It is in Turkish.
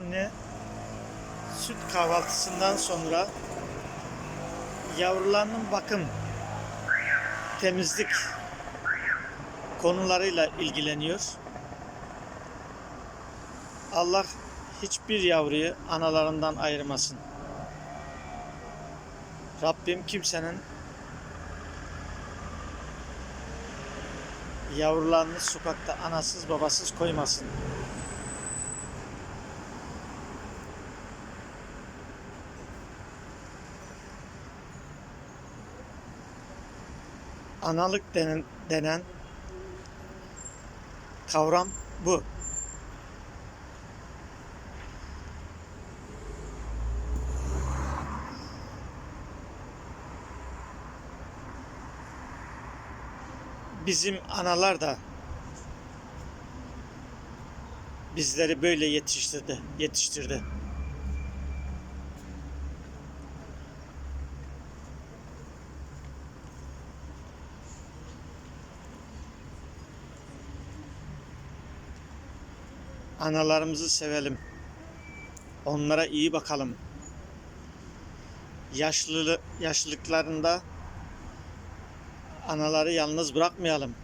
anne süt kahvaltısından sonra yavrularının bakım, temizlik konularıyla ilgileniyor. Allah hiçbir yavruyu analarından ayırmasın. Rabbim kimsenin yavrularını sokakta anasız babasız koymasın. Analık denen, denen kavram bu. Bizim analar da bizleri böyle yetiştirdi, yetiştirdi. Analarımızı sevelim. Onlara iyi bakalım. Yaşlı yaşlılıklarında anaları yalnız bırakmayalım.